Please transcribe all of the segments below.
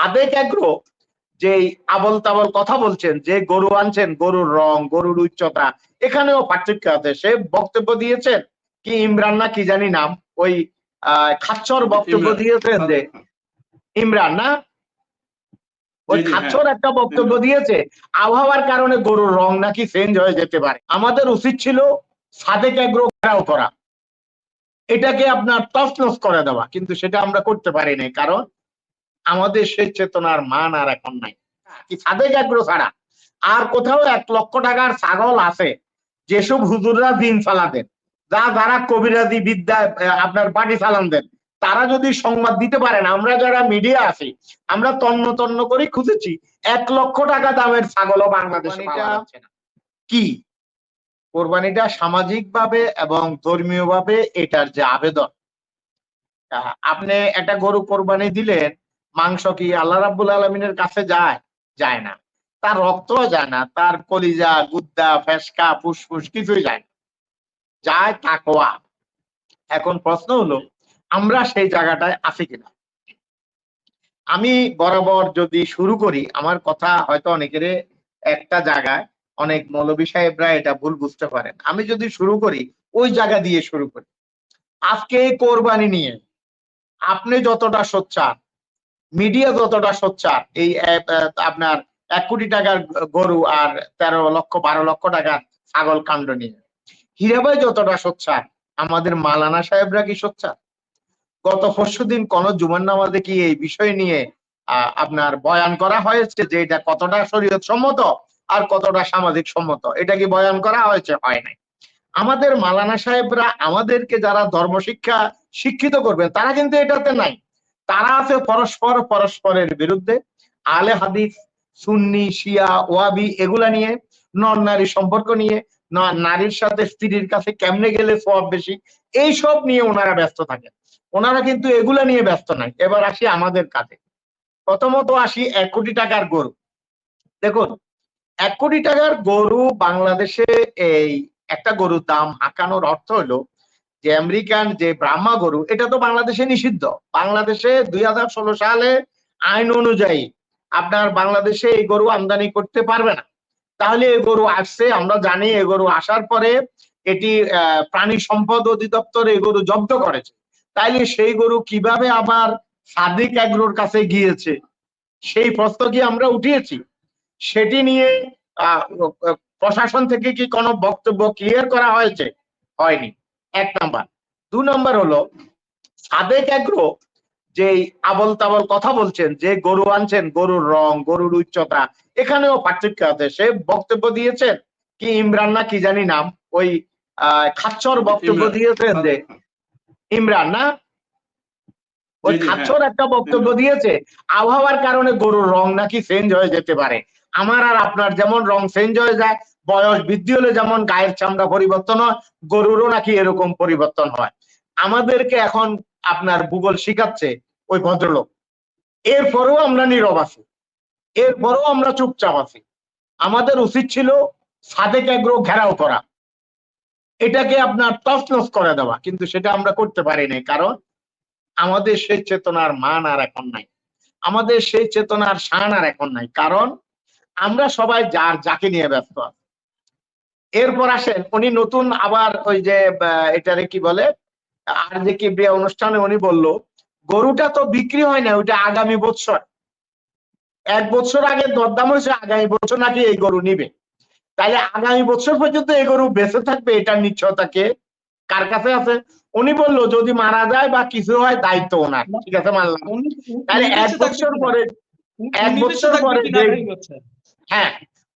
Sadek agro যে আবল তাবল কথা বলছেন যে গরু আনছেন গরুর রং গরুর উচ্চতা এখানেও পার্থক্য আছে। সে বক্তব্য দিয়েছেন কি ইমরান না কি জানি নাম ওই আহ খাচ্চর বক্তব্য দিয়েছেন যে ইমরান না? ওই হ্যাঁ। খাচ্চর একটা বক্তব্য দিয়েছে আবহাওয়ার কারণে গরুর রং নাকি চেঞ্জ হয়ে যেতে পারে। আমাদের উচিত ছিল সাদেক ঘেরাও করা। এটাকে আপনার তছনছ করে দেওয়া কিন্তু সেটা আমরা করতে পারি নাই। কারণ আমাদের সেই চেতনার মান আর এখন নাই। কি সাদেক এগ্রো ছাড়া? আর কোথাও এক লক্ষ টাকার ছাগল আছে যেসব হুজুররা দিন চালাতেন যা যারা কবিরাজি বিদ্যা আপনার পার্টি চালান দেন তারা যদি সংবাদ দিতে পারেন আমরা যারা মিডিয়া আছি আমরা তন্ন তন্ন করে খুঁজেছি এক লক্ষ টাকা দামের ছাগলও বাংলাদেশে কি? কোরবানিটা সামাজিক ভাবে এবং ধর্মীয় ভাবে এটার যে আবেদন। আপনি একটা গরু কোরবানি দিলেন মাংস কি আল্লাহ রাব্বুল আলমিনের কাছে যায়? যায় না। তার রক্ত যায় না, তার কলিজা, গুদ্দা, ফেসকা, ফুসফুস কিছুই যায় না। যায় তাকোয়া এখন প্রশ্ন হলো, আমরা সেই জায়গাটায় আছি কিনা? আমি বরাবর যদি শুরু করি, আমার কথা হয়তো অনেকের একটা জায়গায় অনেক মৌলবী সাহেবরা এটা ভুল বুঝতে পারেন। আমি যদি শুরু করি, ওই জায়গা দিয়ে শুরু করি। আজকে এই কোরবানি নিয়ে আপনি যতটা সোচ্চার মিডিয়া যতটা সোচ্চার, এই আপনার এক কোটি টাকার গরু আর তেরো লক্ষ, বারো লক্ষ টাকার ছাগল কাণ্ড নিয়ে। হীরাবাই যতটা সোচ্চার, আমাদের মালানা সাহেবরা কি সোচ্চার? গত পরশু দিন কোন জুমার নামাজে কি এই বিষয় নিয়ে আপনার বয়ান করা হয়েছে যে এটা কতটা শরীয়ত সম্মত আর কতটা সামাজিক সম্মত এটা কি বয়ান করা হয়েছে? হয় নাই। আমাদের মালানা সাহেবরা আমাদেরকে যারা ধর্ম শিক্ষা শিক্ষিত করবেন, তারা কিন্তু এটাতে নাই। তারা আছে পরস্পর, পরস্পরের বিরুদ্ধে। আলে হাদিস, সুন্নি, শিয়া, ওয়াবি এগুলা নিয়ে নর নারী সম্পর্ক নিয়ে নারীর সাথে স্ত্রীর কাছে কেমনে গেলে সব বেশি, এইসব নিয়ে ওনারা ব্যস্ত থাকেন। ওনারা কিন্তু এগুলা নিয়ে ব্যস্ত নাই এবার আসি আমাদের কাছে। প্রথমত আসি এক কোটি টাকার গরু। দেখুন, এক কোটি টাকার গরু বাংলাদেশে এই একটা গরুর দাম হাঁকানোর অর্থ হলো যে আমেরিকান যে ব্রাহ্মা গরু, এটা তো বাংলাদেশে নিষিদ্ধ। বাংলাদেশে দুই হাজার ষোলো সালে আইন অনুযায়ী আপনার বাংলাদেশে এই গরু আমদানি করতে পারবে না। তাহলে এই গরু আসছে, আমরা জানি এই গরু আসার পরে এটি প্রাণী সম্পদ অধিদপ্তর এই গরু জব্দ করেছে। তাইলে সেই গরু কীভাবে আবার সাদিক এগ্রোর কাছে গিয়েছে? সেই প্রশ্ন কি আমরা উঠিয়েছি। সেটি নিয়ে প্রশাসন থেকে কি কোনো বক্তব্য ক্লিয়ার করা হয়েছে? হয়নি। এক নাম্বার। দু নাম্বার হলো সাদেক এগ্রো যে আবল তাবল কথা বলছেন যে গরু আনছেন গরুর রং গরুর উচ্চতা এখানেও পার্থক্য আছে। সে বক্তব্য দিয়েছেন কি ইমরান না কি জানি নাম ওই আহ খাচ্চর বক্তব্য দিয়েছেন যে ইমরান না? ওই হ্যাঁ। খাচ্চর একটা বক্তব্য দিয়েছে আবহাওয়ার কারণে গরুর রং নাকি চেঞ্জ হয়ে যেতে পারে। আমার আর আপনার যেমন রং চেঞ্জ হয়ে যায়, বয়স বৃদ্ধি হলে যেমন গায়ের চামড়া পরিবর্তন হয়, গরুরও নাকি এরকম পরিবর্তন হয়। আমাদেরকে এখন আপনার ভূগোল শিখাচ্ছে ওই ভদ্রলোক। এরপরেও আমরা নীরব আছি। এরপরেও আমরা চুপচাপ আছি। আমাদের উচিত ছিল সাদেক এগ্রো ঘেরাও করা এটাকে আপনার তছনছ করে দেওয়া, কিন্তু সেটা আমরা করতে পারি নাই, কারণ আমাদের সেই চেতনার মান আর এখন নাই। আমাদের সেই চেতনার শান আর এখন নাই, কারণ আমরা সবাই যার যাকে নিয়ে ব্যস্ত আছি। এরপর আসেন উনি নতুন আবার ওই যে এটারে কি বলে আর যে কি বিয়ে অনুষ্ঠানে উনি বলল গরুটা তো বিক্রি হয় না ওইটা আগামী বছর এক বছর আগে দরদাম হয়েছে আগামী বছর নাকি এই গরু নিবে। তাহলে আগামী বছর পর্যন্ত এই গরু বেঁচে থাকবে এটার নিশ্চয়তা কে? কার কাছে আছে? উনি বলল যদি মারা যায় বা কিছু হয় দায়িত্ব ওনার। ঠিক আছে মানলাম। তাহলে এক বছর পরে এক বছর পরে হ্যাঁ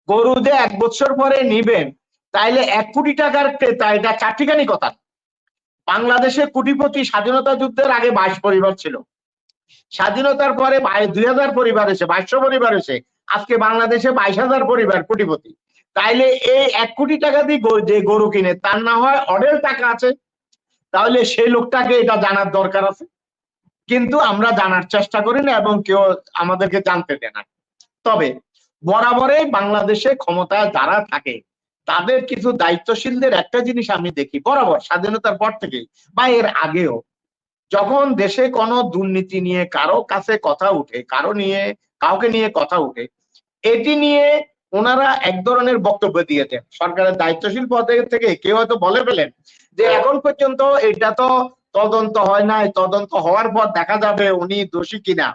গরু যে এক বছর পরে নিবেন, তাইলে এক কোটি টাকার ক্রেতা, এটা চারটিখানি কথা। বাংলাদেশে কোটিপতি স্বাধীনতা যুদ্ধের আগে বাইশ পরিবার ছিল। স্বাধীনতার পরে দুই হাজার পরিবার এসে, বাইশশো পরিবার এসে, আজকে বাংলাদেশে বাইশ হাজার পরিবার কোটিপতি। তাইলে এই এক কোটি টাকা দিয়ে যে গরু কিনে, তার না হয় অডেল টাকা আছে। তাহলে সেই লোকটাকে এটা জানার দরকার আছে। কিন্তু আমরা জানার চেষ্টা করি না এবং কেউ আমাদেরকে জানতে দেয় না। তবে বরাবরই বাংলাদেশে ক্ষমতায় যারা থাকে, তাদের কিছু দায়িত্বশীলদের একটা জিনিস আমি দেখি, বরাবর স্বাধীনতার পর থেকে বা এর আগেও, যখন দেশে কোনো দুর্নীতি নিয়ে কারও কাছে কথা উঠে, কারও নিয়ে, কাউকে নিয়ে কথা উঠে, এটি নিয়ে ওনারা এক ধরনের বক্তব্য দিয়েছেন। সরকারের দায়িত্বশীল পদে থেকে কেউ হয়তো বলে ফেলেন যে, এখন পর্যন্ত এটা তো তদন্ত হয় নাই, তদন্ত হওয়ার পর দেখা যাবে উনি দোষী কিনা।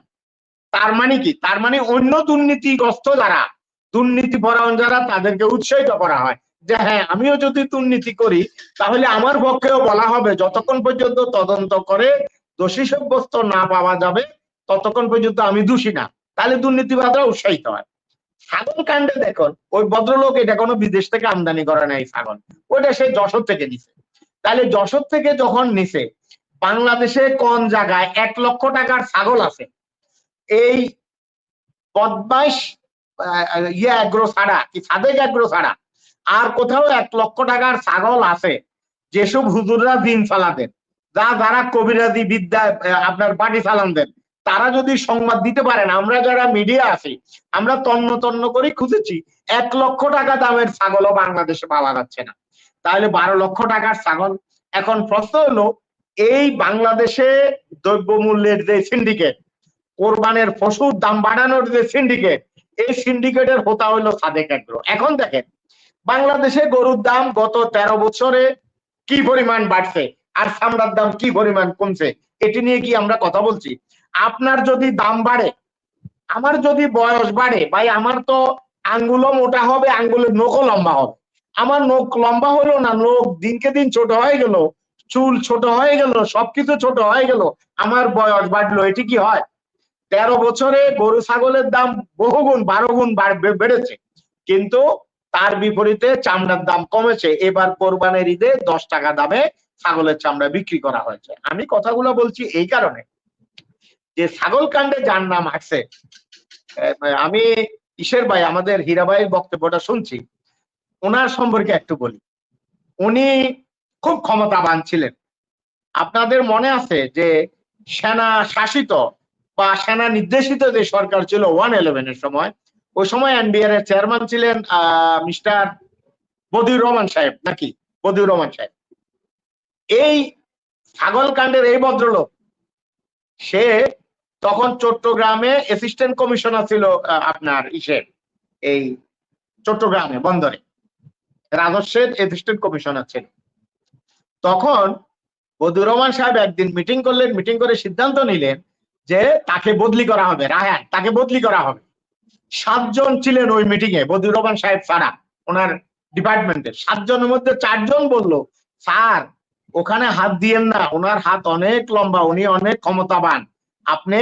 তার মানে কি? তার মানে অন্য দুর্নীতিগ্রস্ত যারা, দুর্নীতি পরায়ণ যারা, তাদেরকে উৎসাহিত করা হয়। যে হ্যাঁ আমিও যদি দুর্নীতি করি, তাহলে আমার পক্ষেও বলা হবে, যতক্ষণ পর্যন্ত তদন্ত করে দোষী সাব্যস্ত না পাওয়া যাবে, ততক্ষণ পর্যন্ত আমি দোষী না। তাহলে দুর্নীতিবাদরা উৎসাহিত হয়। ছাগল কাণ্ডে দেখুন, ওই ভদ্রলোক এটা কোনো বিদেশ থেকে আমদানি করে নাই ছাগল। ওটা সে যশোর থেকে নিছে। তাহলে যশোর থেকে যখন নিছে, বাংলাদেশে কোন জায়গায় এক লক্ষ টাকার ছাগল আছে? এই বদমাইশ ইয়ে অ্যাগ্রো ছাড়া, কি সাদেক অ্যাগ্রো ছাড়া। আর কোথাও এক লক্ষ টাকার ছাগল আছে, যেসব হুজুররা দিন চালাতেন। যা যারা কবিরাজি বিদ্যা আপনার পার্টি চালান দেন, তারা যদি সংবাদ দিতে পারেন, আমরা যারা মিডিয়া আছি, আমরা তন্ন তন্ন করে খুঁজেছি, এক লক্ষ টাকা দামের ছাগলও বাংলাদেশে পাওয়া যাচ্ছে না। তাহলে বারো লক্ষ টাকার ছাগল এখন প্রশ্ন হলো, এই বাংলাদেশে দ্রব্যমূল্যের যে সিন্ডিকেট কোরবানের পশুর দাম বাড়ানোর যে সিন্ডিকেট এই সিন্ডিকেটের হোতা হইল সাদেক এগ্রো। এখন দেখেন, বাংলাদেশে গরুর দাম গত তেরো বছরে কি পরিমাণ বাড়ছে আর চামড়ার দাম কি পরিমাণ কমছে, এটি নিয়ে কি আমরা কথা বলছি? আপনার যদি দাম বাড়ে, আমার যদি বয়স বাড়ে, ভাই, আমার তো আঙ্গুলও মোটা হবে, আঙ্গুলের নখও লম্বা হবে। আমার নখ লম্বা হলো না, নখ দিনকে দিন ছোট হয়ে গেল, চুল ছোট হয়ে গেল, সবকিছু ছোট হয়ে গেল, আমার বয়স বাড়লো, এটি কি হয়? তেরো বছরে গরু ছাগলের দাম বহুগুণ বারো গুণ বাড়- বেড়েছে। কিন্তু তার বিপরীতে চামড়ার দাম কমেছে। এবার কোরবানের ঈদে দশ টাকা দামে ছাগলের চামড়া বিক্রি করা হয়েছে। আমি কথাগুলো বলছি এই কারণে যে ছাগল কাণ্ডে যার নাম আসছে আমি ঈশ্বর ভাই, আমাদের হীরা হীরাবাইয়ের বক্তব্যটা শুনছি। ওনার সম্পর্কে একটু বলি। উনি খুব ক্ষমতাবান ছিলেন। আপনাদের মনে আছে যে সেনা শাসিত বা নির্দেশিত যে সরকার ছিল ওয়ান ইলেভেনের সময়, ওই সময় এনবিআর এর চেয়ারম্যান ছিলেন, আহ, মিস্টার বদিউর রহমান সাহেব, নাকি? বদিউর রহমান সাহেব। এই ছাগল কাণ্ডের এই ভদ্রলোক, সে তখন চট্টগ্রামে অ্যাসিস্ট্যান্ট কমিশনার ছিল আপনার ইসের এই চট্টগ্রামে, বন্দরে। রাজস্বের অ্যাসিস্ট্যান্ট কমিশনার ছিল। তখন বদিউর রহমান সাহেব একদিন মিটিং করলেন মিটিং করে সিদ্ধান্ত নিলেন যে তাকে বদলি করা হবে, রায়হান, তাকে বদলি করা হবে। সাতজন ছিলেন ওই মিটিং এ বদিউর রহমান সাহেব ছাড়া ওনার ডিপার্টমেন্টের সাতজনের মধ্যে চারজন বলল, স্যার, ওখানে হাত দিয়েন না, ওনার হাত অনেক লম্বা, উনি অনেক ক্ষমতাবান। আপনি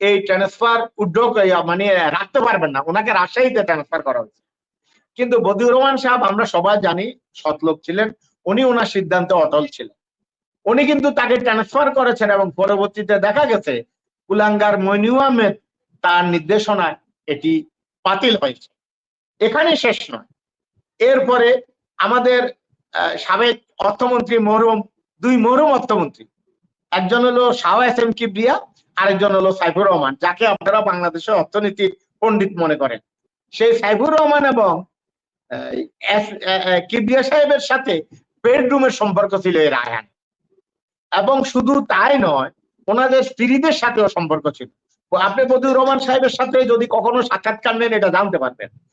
এই ট্রান্সফার উদ্যোগ মানে রাখতে পারবেন না, ওনাকে রাজশাহীতে ট্রান্সফার করা হয়েছে। কিন্তু বদিউর রহমান সাহেব, আমরা সবাই জানি সৎলোক ছিলেন, উনি ওনার সিদ্ধান্তে অটল ছিলেন। উনি কিন্তু তাকে ট্রান্সফার করেছেন এবং পরবর্তীতে দেখা গেছে কুলাঙ্গার মইনু আহমেদ তার নির্দেশনায় এটি বাতিল হয়েছে। এখানে শেষ নয়। এরপরে আমাদের সাবেক অর্থমন্ত্রী মরহুম, দুই মরহুম অর্থমন্ত্রী। একজন হলো শাহ এস এম কিবরিয়া, আরেকজন হলো সাইফুর রহমান, যাকে আপনারা বাংলাদেশের অর্থনীতির পণ্ডিত মনে করেন। সেই সাইফুর রহমান এবং কিবরিয়া সাহেবের সাথে বেডরুমের সম্পর্ক ছিল এর আয়ান এবং শুধু তাই নয় ওনাদের স্ত্রীদের সাথেও সম্পর্ক ছিল। আপনি বদিউর রহমান সাহেবের সাথে যদি কখনো সাক্ষাৎকার নেন, এটা জানতে পারবেন।